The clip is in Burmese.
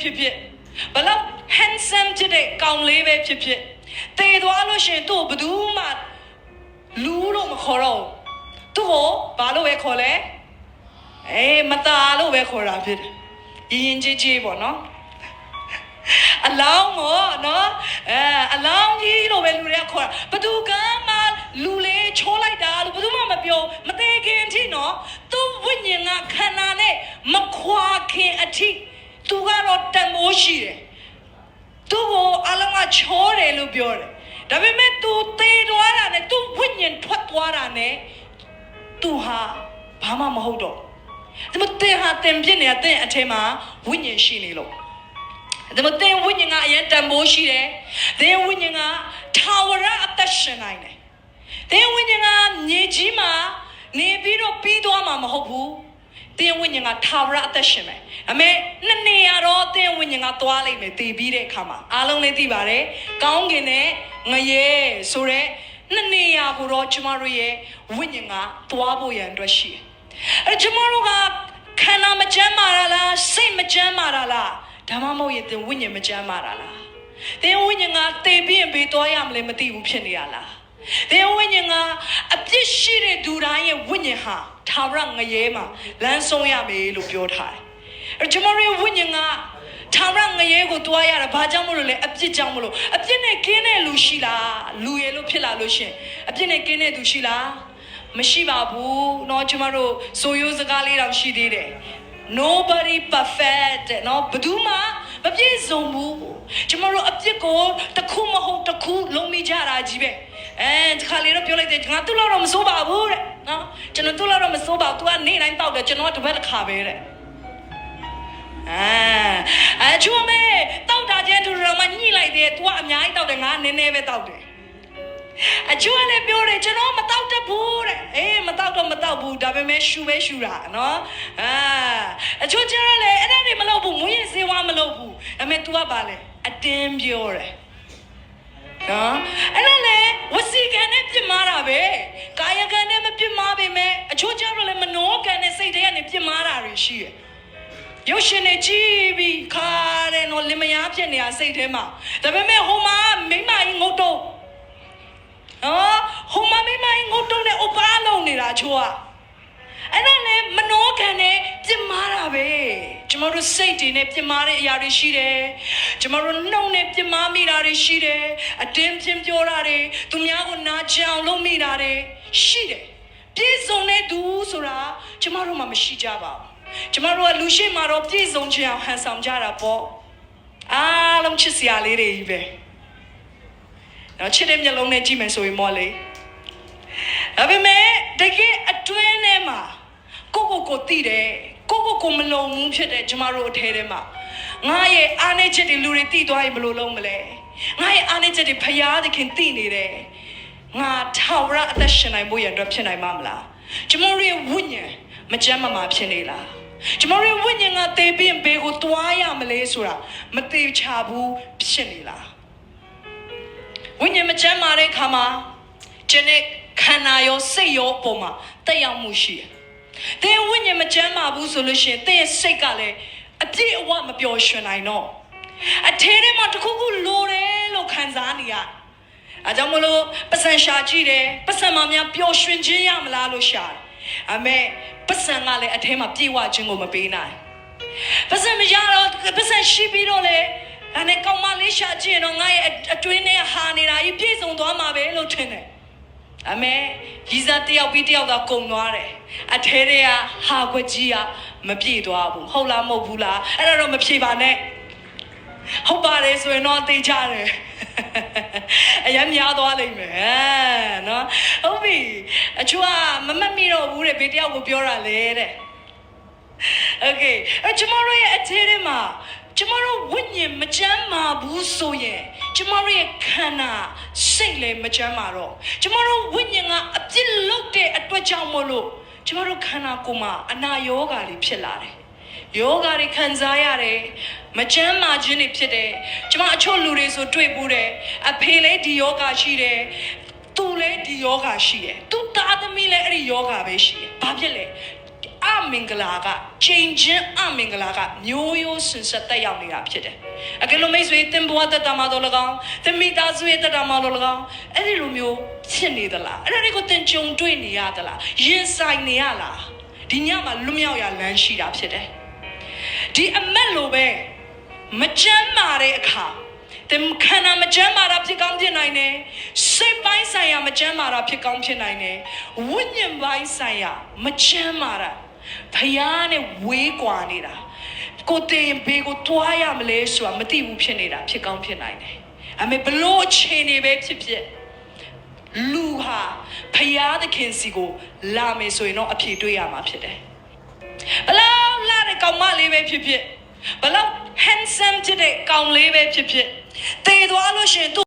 ဖြစ်ဖြစ်ဘလောက် handsome ဖြစ်တဲ့ကောင်လေးပဲဖြစ်ဖြစ်တည်သွားလို့ရှရင်သူ့ကိုဘယ်သူမှလူလို့မခေါ်တော့ဘူးသူ့ကိုဘာလို့ပဲခေါ်လဲအေးမตาလို့ပဲခေါ်တာဖြစ်တယ်ရင်ကြီးကြီးပေါ့နော်အလောင်းကိုနော်အဲအလောင်းကြီးလို့ပဲလူတွေကခေါ်တာဘယ်သူကမှလူလေးချိုးလိုက်တာလို့ဘယ်သူမှမပြောမသေးခင်အထိနော်သူ့ဝိညာဉ်ကခန္ဓာနဲ့မခွာခင်အထိ သူကတော့တန်မိုးရှိတယ်သူ့ကိုအလုံးကချိုးတယ်လို့ပြောတယ်ဒါပေမဲ့ तू သေသွားတာနဲ့ तू ဝိညာဉ်ထွက်သွားတာနဲ့ तू ဟာဘာမှမဟုတ်တော့ဒါပေမဲ့တင်ဟာတင်ပြစ်နေတာတင်အထက်မှာဝိညာဉ်ရှိနေလို့ ဒါမတင်ဝိညာဉ်ကအရင်တန်ဖိုးရှိတယ်။သင်ဝိညာဉ်ကထာဝရအသက်ရှင်နိုင်တယ်။သင်ဝိညာဉ်ကမြေကြီးမှာနေပြီးတော့ပြီးသွားမှာမဟုတ်ဘူး။ သင်ဝိညာဉ်ကထာဝရအသက်ရှင်မယ်။အမေနှစ်နေရာတော့သင်ဝိညာဉ်ကသွားလိမ့်မယ်တည်ပြီးတဲ့အခါမှာအားလုံးလည်းသိပါတယ်။ကောင်းကင်နဲ့ငရဲဆိုတဲ့နှစ်နေရာကိုတော့ကျမတို့ရဲ့ဝိညာဉ်ကသွားဖို့ရန်အတွက်ရှိတယ်။အဲကျမတို့ကခန္ဓာမကျမ်းမာတာလားစိတ်မကျမ်းမာတာလားဒါမှမဟုတ်ရင်သင်ဝိညာဉ်မကျမ်းမာတာလားသင်ဝိညာဉ်ကတည်ပြီးရင်ဘေးသွားရမလဲမသိဘူးဖြစ်နေရလားသင်ဝိညာဉ်ကအပြစ်ရှိတဲ့သူတိုင်းရဲ့ဝိညာဉ်ဟာ ထာဝရငရဲမှာလမ်းဆုံးရမယ်လို့ပြောထားတယ်အဲကျမတို့ရဲ့ဝိညာဉ်ကထာဝရငရဲကိုတွားရတာဘာကြောင့်မလို့လဲအပြစ်ကြောင့်မလို့အပြစ်နဲ့ကင်းတဲ့လူရှိလားလူရယ်လို့ဖြစ်လာလို့ရှင်အပြစ်နဲ့ကင်းတဲ့သူရှိလားမရှိပါဘူးเนาะကျမတို့ဆိုရိုးစကားလေးတောင်ရှိသေးတယ် nobody perfect တဲ့เนาะဘယ်သူမှမပြည့်စုံဘူးကျမတို့အပြစ်ကိုတစ်ခုမဟုတ်တစ်ခုလုံးမိကြတာကြီးပဲအဲဒီခါလေးတော့ပြောလိုက်တယ်ငါသူ့လောက်တော့မစိုးပါဘူးတဲ့ နော်ကျွန်တော်သူ့လောက်တော့မစိုးပါဘူး तू ကနေတိုင်းတောက်တယ်ကျွန်တော်ကတစ်ပတ်တစ်ခါပဲတဲ့အာအချို့မေတောက်တာချင်းသူတော်မှညှိလိုက်တယ်။ तू ကအများကြီးတောက်တယ်ငါနည်းနည်းပဲတောက်တယ်။အချို့လည်းပြောတယ်ကျွန်တော်မတောက်တတ်ဘူးတဲ့။အေးမတောက်တော့မတောက်ဘူးဒါပေမဲ့ရှူပဲရှူတာနော်။အာအချို့ကျတော့လည်းအဲ့ဒါတွေမလုပ်ဘူးမူရင်စေဝါမလုပ်ဘူး။ဒါပေမဲ့ तू ကပါလေအတင်းပြောတယ်။နော်အဲ့ဒါလည်းဝစီကံနဲ့ပြင်မာတာပဲ စ်မှားတာတွေရှိတယ်ရုပ်ရှင်နဲ့ကြည့်ပြီးခါတယ်နော်လင်မယားဖြစ်နေတာစိတ်ထဲမှာဒါပေမဲ့ဟိုမှာမိမကြီးငုတ်တော့နော်ဟိုမှာမိမကြီးငုတ်တော့နဲ့ဥပါလုံးနေတာချိုးอ่ะအဲ့ဒါလေမနောကံနဲ့ပြစ်မှားတာပဲကျမတို့စိတ်တွေနဲ့ပြစ်မှားတဲ့အရာတွေရှိတယ်ကျမတို့နှုတ်နဲ့ပြစ်မှားမိတာတွေရှိတယ်အတင်းပြင်းပြောတာတွေသူများကိုနာကျင်အောင်လုပ်မိတာတွေရှိတယ်ပြည့်စုံတဲ့သူဆိုတာကျမတို့မှမရှိကြပါဘူး ကျမတို့ကလူရှိမှတော့ပြည့်စုံခြင်းအောင်ဟန်ဆောင်ကြတာပေါ့အားလုံးချစ်စရာလေးတွေကြီးပဲတော့ချစ်တဲ့မျက်လုံးနဲ့ကြည့်မယ်ဆိုရင်မော်လေဒါပေမဲ့တကယ်အတွင်းထဲမှာကိုကိုကိုတည်တယ်ကိုကိုကိုမလုံဘူးဖြစ်တဲ့ကျမတို့အထဲထဲမှာငါရဲ့အားနေချက်တွေလူတွေတည်သွားရင်ဘယ်လိုလုပ်မလဲငါရဲ့အားနေချက်တွေဖျားသခင်တည်နေတယ်ငါထာဝရအသက်ရှင်နိုင်ဖို့ရန်အတွက်ဖြစ်နိုင်မှာမလားကျမတို့ရဲ့ဝိညာဉ်မကြမ်းမမာဖြစ်နေလား ကျမတို့ရဲ့ဝိညာဉ်ကတေးပြီးရင်ဘေးကိုသွားရမလဲဆိုတာမသေးချဘူးဖြစ်နေလားဝိညာဉ်မချမ်းမာတဲ့ခါမှာကျန်တဲ့ခန္ဓာရောစိတ်ရောပုံမှာတက်ရောက်မှုရှိတယ်။သင်ဝိညာဉ်မချမ်းမာဘူးဆိုလို့ရှိရင်သင်ရဲ့စိတ်ကလည်းအပြည့်အဝမပျော်ရွှင်နိုင်တော့အထဲထဲမှာတစ်ခုခုလိုတယ်လို့ခံစားနေရ။အဲကြောင့်မလို့ပတ်စံရှာကြည့်တယ်ပတ်စံမများပျော်ရွှင်ခြင်းရမလားလို့ရှာတယ်။ အမေပတ်စံကလည်းအထဲမှာပြေဝခြင်းကိုမပေးနိုင်။ပတ်စံမရတော့ပတ်စံရှိပြီးတော့လေဒါနဲ့ကောင်မလေးရှာကြည့်ရင်တော့ငါရဲ့အတွင်းထဲဟာနေတာကြီးပြည့်စုံသွားမှာပဲလို့ထင်တယ်အမေရီဇာတယောက်ပြီးတယောက်ကကုံသွားတယ်အထဲတွေကဟာခွက်ကြီးကမပြည့်သွားဘူးဟုတ်လားမဟုတ်ဘူးလားအဲ့ဒါတော့မဖြေပါနဲ့ ဟုတ်ပါတယ်ဆိုရင်တော့သိကြတယ်အရင်များသွားလိမ့်မယ်ဟမ်နော်ဟုတ်ပြီအချို့ကမမတ်မိတော့ဘူးတဲ့ဘေးတယောက်ကိုပြောတာလေတဲ့ Okay အဲကျမတို့ရဲ့အခြေထဲမှာကျမတို့ဝိညာဉ်မချမ်းမာဘူးဆိုရင်ကျမတို့ရဲ့ခန္ဓာစိတ်လည်းမချမ်းမာတော့ကျမတို့ဝိညာဉ်ကအပြစ်လုပ်တဲ့အတွက်ကြောင့်မို့လို့ကျမတို့ခန္ဓာကိုယ်မှာအနာရောဂါတွေဖြစ်လာတယ်ယောဂါတွေခံစားရတယ် မချမ်းမာခြင်းတွေဖြစ်တယ်ကျမအချို့လူတွေဆိုတွေ့ဘူးတယ်အဖေလည်းဒီယောဂါရှိတယ်သူလည်းဒီယောဂါရှိတယ်သူသားသမီးလည်းအဲ့ဒီယောဂါပဲရှိတယ်ဘာဖြစ်လဲအမင်္ဂလာကချိန်ချင်းအမင်္ဂလာကမျိုးရိုးစင်ဆက်တက်ရောက်နေတာဖြစ်တယ်။အကယ်လို့မိတ်ဆွေတင်ဘဝတက်တာမှာတော့၎င်းတမိသားစုရဲ့တက်တာမှာတော့၎င်းအဲ့ဒီလိုမျိုးဖြစ်နေသလားအဲ့ဒါတွေကိုသင်ကြုံတွေ့နေရသလားရင်ဆိုင်နေရလားဒီညမှာလွတ်မြောက်ရလမ်းရှိတာဖြစ်တယ်။ဒီအမက်လိုပဲ မကြမ်းမာတဲ့အခါသင်ခန္ဓာမကြမ်းမာတာဖြစ်ကောင်းဖြစ်နိုင်တယ်စိတ်ပိုင်းဆိုင်ရာမကြမ်းမာတာဖြစ်ကောင်းဖြစ်နိုင်တယ်ဝိညာဉ်ပိုင်းဆိုင်ရာမကြမ်းမာတာဖယားနဲ့ဝေးကွာနေတာကိုတင်ဘေးကိုတွားရမလဲဆိုတာမသိဘူးဖြစ်နေတာဖြစ်ကောင်းဖြစ်နိုင်တယ်အမေဘလို့အချိန်နေပဲဖြစ်ဖြစ်လူဟာဖယားသခင်စီကိုလာမယ်ဆိုရင်တော့အဖြေတွေ့ရမှာဖြစ်တယ်ဘလောက်လာတဲ့ကောင်မလေးပဲဖြစ်ဖြစ်ဘလောက် handsome ဖြစ်တဲ့ကောင်လေးပဲဖြစ်ဖြစ်တည်သွားလို့ရှရင်သူ